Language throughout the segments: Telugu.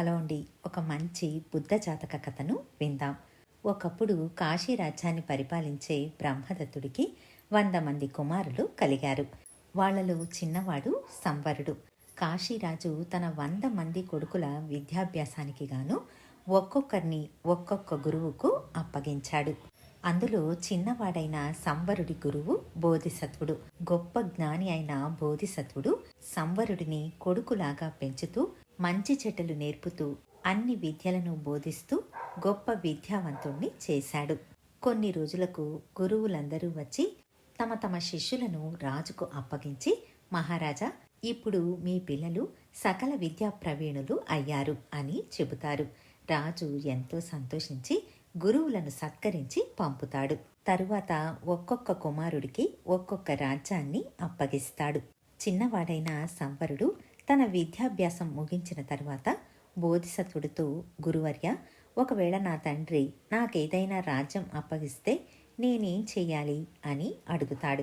హలో అండి. ఒక మంచి బుద్ధ జాతక కథను విందాం. ఒకప్పుడు కాశీ రాజ్యాన్ని పరిపాలించే బ్రహ్మదత్తుడికి వంద మంది కుమారులు కలిగారు. వాళ్ళలో చిన్నవాడు సంవరుడు. కాశీరాజు తన వంద మంది కొడుకుల విద్యాభ్యాసానికి గాను ఒక్కొక్కరిని ఒక్కొక్క గురువుకు అప్పగించాడు. అందులో చిన్నవాడైన సంవరుడి గురువు బోధిసత్వుడు. గొప్ప జ్ఞాని అయిన బోధిసత్వుడు సంవరుడిని కొడుకులాగా పెంచుతూ మంచి చెడ్డలు నేర్పుతూ అన్ని విద్యలను బోధిస్తూ గొప్ప విద్యావంతుణ్ణి చేశాడు. కొన్ని రోజులకు గురువులందరూ వచ్చి తమ తమ శిష్యులను రాజుకు అప్పగించి మహారాజా ఇప్పుడు మీ పిల్లలు సకల విద్యా ప్రవీణులు అయ్యారు అని చెబుతారు. రాజు ఎంతో సంతోషించి గురువులను సత్కరించి పంపుతాడు. తరువాత ఒక్కొక్క కుమారుడికి ఒక్కొక్క రాజ్యాన్ని అప్పగిస్తాడు. చిన్నవాడైన సంవరుడు తన విద్యాభ్యాసం ముగించిన తర్వాత బోధిసత్వుడితో గురువర్య ఒకవేళ నా తండ్రి నాకేదైనా రాజ్యం అప్పగిస్తే నేనేం చెయ్యాలి? అని అడుగుతాడు.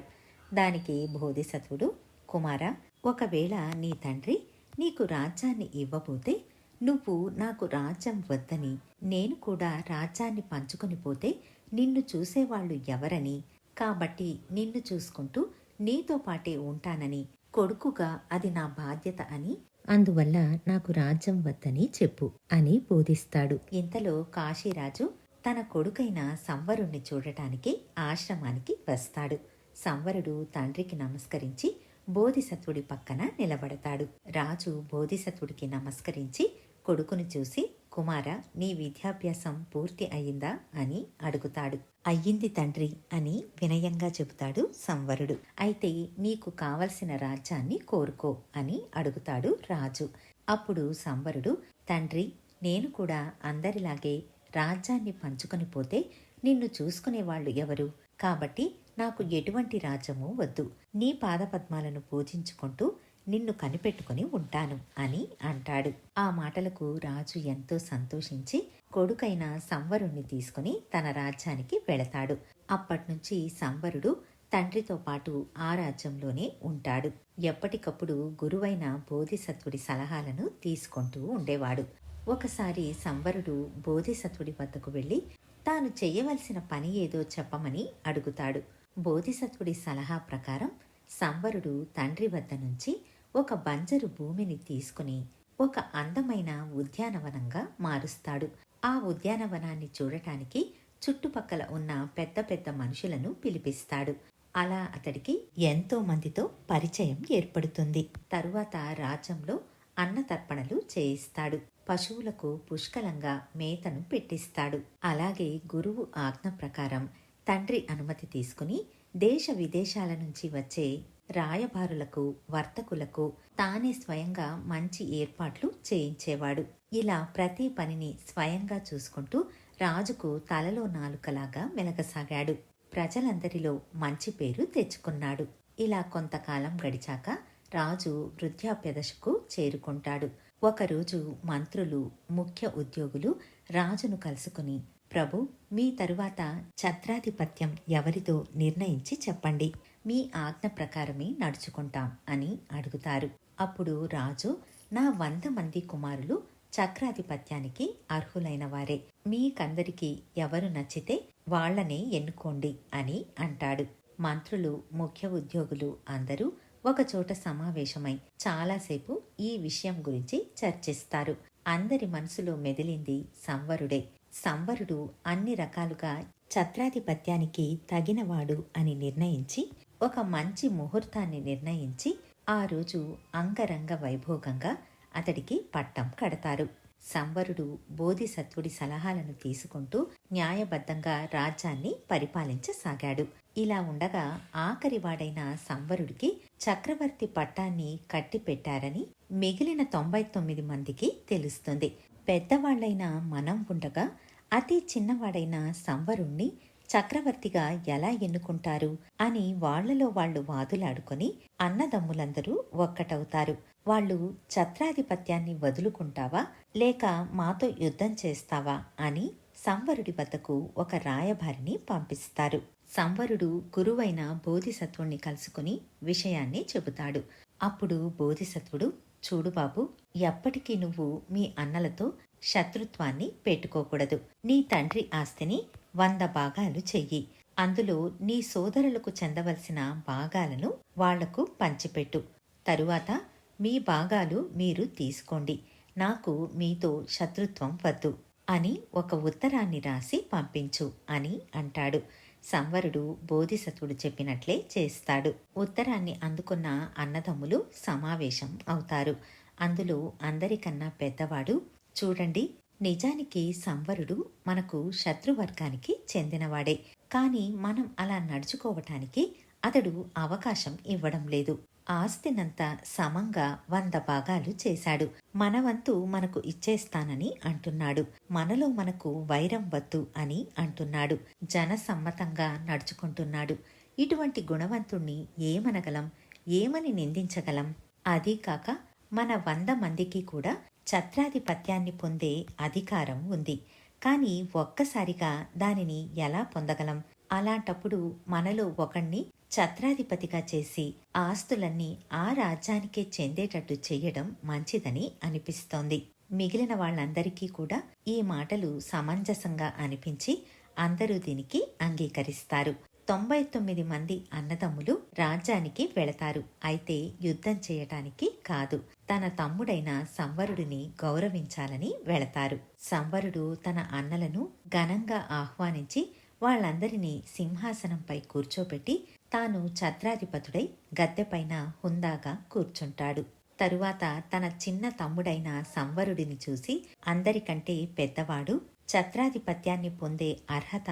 దానికి బోధిసత్వుడు కుమారా ఒకవేళ నీ తండ్రి నీకు రాజ్యాన్ని ఇవ్వబోతే నువ్వు నాకు రాజ్యం వద్దని నేను కూడా రాజ్యాన్ని పంచుకొని పోతే నిన్ను చూసేవాళ్ళు ఎవరని కాబట్టి నిన్ను చూసుకుంటూ నీతో పాటే ఉంటానని కొడుకుగా అది నా బాధ్యత అని అందువల్ల నాకు రాజ్యం వద్దని చెప్పు అని బోధిస్తాడు. ఇంతలో కాశీరాజు తన కొడుకైన సంవరుణ్ణి చూడటానికి ఆశ్రమానికి వస్తాడు. సంవరుడు తండ్రికి నమస్కరించి బోధిసత్వుడి పక్కన నిలబడతాడు. రాజు బోధిసత్వుడికి నమస్కరించి కొడుకును చూసి కుమార నీ విద్యాభ్యాసం పూర్తి అయిందా? అని అడుగుతాడు. అయ్యింది తండ్రి అని వినయంగా చెబుతాడు సంవరుడు. అయితే నీకు కావలసిన రాజ్యాన్ని కోరుకో అని అడుగుతాడు రాజు. అప్పుడు సంవరుడు తండ్రి నేను కూడా అందరిలాగే రాజ్యాన్ని పంచుకొని పోతే నిన్ను చూసుకునేవాళ్ళు ఎవరు? కాబట్టి నాకు ఎటువంటి రాజ్యము వద్దు. నీ పాదపద్మాలను పూజించుకుంటూ నిన్ను కనిపెట్టుకుని ఉంటాను అని అంటాడు. ఆ మాటలకు రాజు ఎంతో సంతోషించి కొడుకైన సంవరుణ్ణి తీసుకుని తన రాజ్యానికి వెళతాడు. అప్పట్నుంచి సంవరుడు తండ్రితో పాటు ఆ రాజ్యంలోనే ఉంటాడు. ఎప్పటికప్పుడు గురువైన బోధిసత్వుడి సలహాలను తీసుకుంటూ ఉండేవాడు. ఒకసారి సంవరుడు బోధిసత్వుడి వద్దకు వెళ్ళి తాను చేయవలసిన పని ఏదో చెప్పమని అడుగుతాడు. బోధిసత్వుడి సలహా ప్రకారం సంవరుడు తండ్రి వద్ద నుంచి ఒక బంజరు భూమిని తీసుకుని ఒక అందమైన ఉద్యానవనంగా మారుస్తాడు. ఆ ఉద్యానవనాన్ని చూడటానికి చుట్టుపక్కల ఉన్న పెద్ద పెద్ద మనుషులను పిలిపిస్తాడు. అలా అతడికి ఎంతో మందితో పరిచయం ఏర్పడుతుంది. తరువాత రాజ్యంలో అన్నతర్పణలు చేయిస్తాడు. పశువులకు పుష్కలంగా మేతను పెట్టిస్తాడు. అలాగే గురువు ఆజ్ఞ ప్రకారం తండ్రి అనుమతి తీసుకుని దేశ విదేశాల నుంచి వచ్చే రాయబారులకు వర్తకులకు తానే స్వయంగా మంచి ఏర్పాట్లు చేయించేవాడు. ఇలా ప్రతి పనిని స్వయంగా చూసుకుంటూ రాజుకు తలలో నాలుకలాగా మెలగసాగాడు. ప్రజలందరిలో మంచి పేరు తెచ్చుకున్నాడు. ఇలా కొంతకాలం గడిచాక రాజు వృద్ధాప్యదశకు చేరుకుంటాడు. ఒకరోజు మంత్రులు ముఖ్య ఉద్యోగులు రాజును కలుసుకుని ప్రభు మీ తరువాత ఛత్రాధిపత్యం ఎవరిదో నిర్ణయించి చెప్పండి. మీ ఆజ్ఞ ప్రకారమే నడుచుకుంటాం అని అడుగుతారు. అప్పుడు రాజు నా వంద మంది కుమారులు చక్రాధిపత్యానికి అర్హులైన వారే. మీకందరికీ ఎవరు నచ్చితే వాళ్ళనే ఎన్నుకోండి అని అంటాడు. మంత్రులు ముఖ్య ఉద్యోగులు అందరూ ఒకచోట సమావేశమై చాలాసేపు ఈ విషయం గురించి చర్చిస్తారు. అందరి మనసులో మెదిలింది సంవరుడే. సంవరుడు అన్ని రకాలుగా ఛత్రాధిపత్యానికి తగినవాడు అని నిర్ణయించి ఒక మంచి ముహూర్తాన్ని నిర్ణయించి ఆ రోజు అంగరంగ వైభోగంగా అతడికి పట్టం కడతారు. సంవరుడు బోధిసత్వుడి సలహాలను తీసుకుంటూ న్యాయబద్ధంగా రాజ్యాన్ని పరిపాలించసాగాడు. ఇలా ఉండగా ఆఖరివాడైన సంవరుడికి చక్రవర్తి పట్టాన్ని కట్టిపెట్టారని మిగిలిన తొంభై తొమ్మిది మందికి తెలుస్తుంది. పెద్దవాళ్ళైన మనం ఉండగా అతి చిన్నవాడైన సంవరుణ్ణి చక్రవర్తిగా ఎలా ఎన్నుకుంటారు అని వాళ్ళలో వాళ్ళు వాదులాడుకొని అన్నదమ్ములందరూ ఒక్కటవుతారు. వాళ్ళు ఛత్రాధిపత్యాన్ని వదులుకుంటావా? లేక మాతో యుద్ధం చేస్తావా? అని సంవరుడి వద్దకు ఒక రాయభారిని పంపిస్తారు. సంవరుడు గురువైన బోధిసత్వుణ్ణి కలుసుకుని విషయాన్ని చెబుతాడు. అప్పుడు బోధిసత్వుడు చూడు బాబు ఎప్పటికీ నువ్వు మీ అన్నలతో శత్రుత్వాన్ని పెట్టుకోకూడదు. నీ తండ్రి ఆస్తిని వంద భాగాలు చెయ్యి. అందులో నీ సోదరులకు చెందవలసిన భాగాలను వాళ్ళకు పంచిపెట్టు. తరువాత మీ భాగాలు మీరు తీసుకోండి. నాకు మీతో శత్రుత్వం వద్దు అని ఒక ఉత్తరాన్ని రాసి పంపించు అని అంటాడు. సంవరుడు బోధిసత్వుడు చెప్పినట్లే చేస్తాడు. ఉత్తరాన్ని అందుకున్న అన్నదమ్ములు సమావేశం అవుతారు. అందులో అందరికన్నా పెద్దవాడు చూడండి నిజానికి సంవరుడు మనకు శత్రువర్గానికి చెందినవాడే. కానీ మనం అలా నడుచుకోవటానికి అతడు అవకాశం ఇవ్వడం లేదు. ఆస్తినంతా సమంగా వంద భాగాలు చేశాడు. మన వంతు మనకు ఇచ్చేస్తానని అంటున్నాడు. మనలో మనకు వైరం వద్దు అని అంటున్నాడు. జనసమ్మతంగా నడుచుకుంటున్నాడు. ఇటువంటి గుణవంతుణ్ణి ఏమనగలం? ఏమని నిందించగలం? అదీ కాక మన వంద మందికి కూడా ఛత్రాధిపత్యాన్ని పొందే అధికారం ఉంది. కానీ ఒక్కసారిగా దానిని ఎలా పొందగలం? అలాంటప్పుడు మనలో ఒకణ్ణి ఛత్రాధిపతిగా చేసి ఆస్తులన్నీ ఆ రాజ్యానికే చెందేటట్టు చేయడం మంచిదని అనిపిస్తోంది. మిగిలిన వాళ్ళందరికీ కూడా ఈ మాటలు సమంజసంగా అనిపించి అందరూ దీనికి అంగీకరిస్తారు. తొంభై తొమ్మిది మంది అన్నదమ్ములు రాజ్యానికి వెళతారు. అయితే యుద్ధం చేయటానికి కాదు. తన తమ్ముడైన సంవరుడిని గౌరవించాలని వెళతారు. సంవరుడు తన అన్నలను ఘనంగా ఆహ్వానించి వాళ్ళందరినీ సింహాసనంపై కూర్చోబెట్టి తాను ఛత్రాధిపతుడై గద్దెపైన హుందాగా కూర్చుంటాడు. తరువాత తన చిన్న తమ్ముడైన సంవరుడిని చూసి అందరికంటే పెద్దవాడు ఛత్రాధిపత్యాన్ని పొందే అర్హత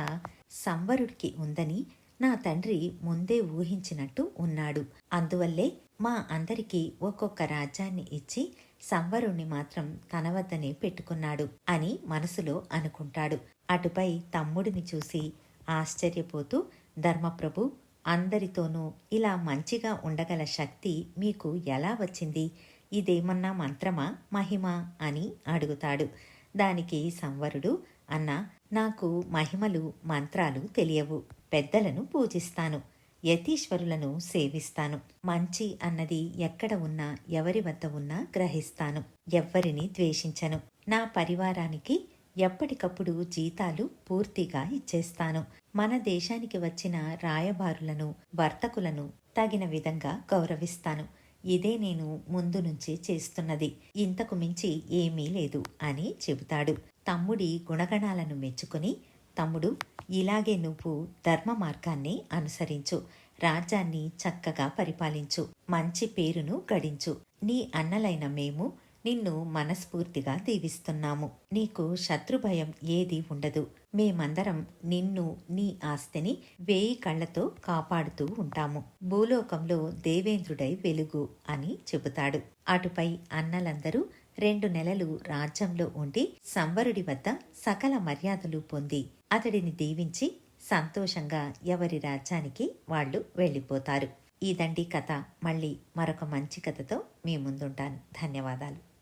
సంవరుడికి ఉందని నా తండ్రి ముందే ఊహించినట్టు ఉన్నాడు. అందువల్లే మా అందరికీ ఒక్కొక్క రాజ్యాన్ని ఇచ్చి సంవరుణ్ణి మాత్రం తన వద్దనే పెట్టుకున్నాడు అని మనసులో అనుకుంటాడు. అటుపై తమ్ముడిని చూసి ఆశ్చర్యపోతూ ధర్మప్రభు అందరితోనూ ఇలా మంచిగా ఉండగల శక్తి మీకు ఎలా వచ్చింది? ఇదేమన్నా మంత్రమా మహిమ అని అడుగుతాడు. దానికి సంవరుడు అన్న నాకు మహిమలు మంత్రాలు తెలియవు. పెద్దలను పూజిస్తాను. యతీశ్వరులను సేవిస్తాను. మంచి అన్నది ఎక్కడ ఉన్నా ఎవరి వద్ద ఉన్నా గ్రహిస్తాను. ఎవ్వరిని ద్వేషించను. నా పరివారానికి ఎప్పటికప్పుడు జీతాలు పూర్తిగా ఇచ్చేస్తాను. మన దేశానికి వచ్చిన రాయబారులను వర్తకులను తగిన విధంగా గౌరవిస్తాను. ఇదే నేను ముందు నుంచి చేస్తున్నది. ఇంతకు మించి ఏమీ లేదు అని చెబుతాడు. తమ్ముడి గుణగణాలను మెచ్చుకుని తమ్ముడు ఇలాగే నువ్వు ధర్మ మార్గాన్ని అనుసరించు. రాజ్యాన్ని చక్కగా పరిపాలించు. మంచి పేరును గడించు. నీ అన్నలైన మేము నిన్ను మనస్ఫూర్తిగా దీవిస్తున్నాము. నీకు శత్రుభయం ఏది ఉండదు. మేమందరం నిన్ను నీ ఆస్తిని వేయి కళ్ళతో కాపాడుతూ ఉంటాము. భూలోకంలో దేవేంద్రుడై వెలుగు అని చెబుతాడు. అటుపై అన్నలందరూ రెండు నెలలు రాజ్యంలో ఉండి సంవరుడి వద్ద సకల మర్యాదలు పొంది అతడిని దీవించి సంతోషంగా ఎవరి రాజ్యానికి వాళ్ళు వెళ్ళిపోతారు. ఈ దండి కథ మళ్ళీ మరొక మంచి కథతో మీ ముందుంటాను. ధన్యవాదాలు.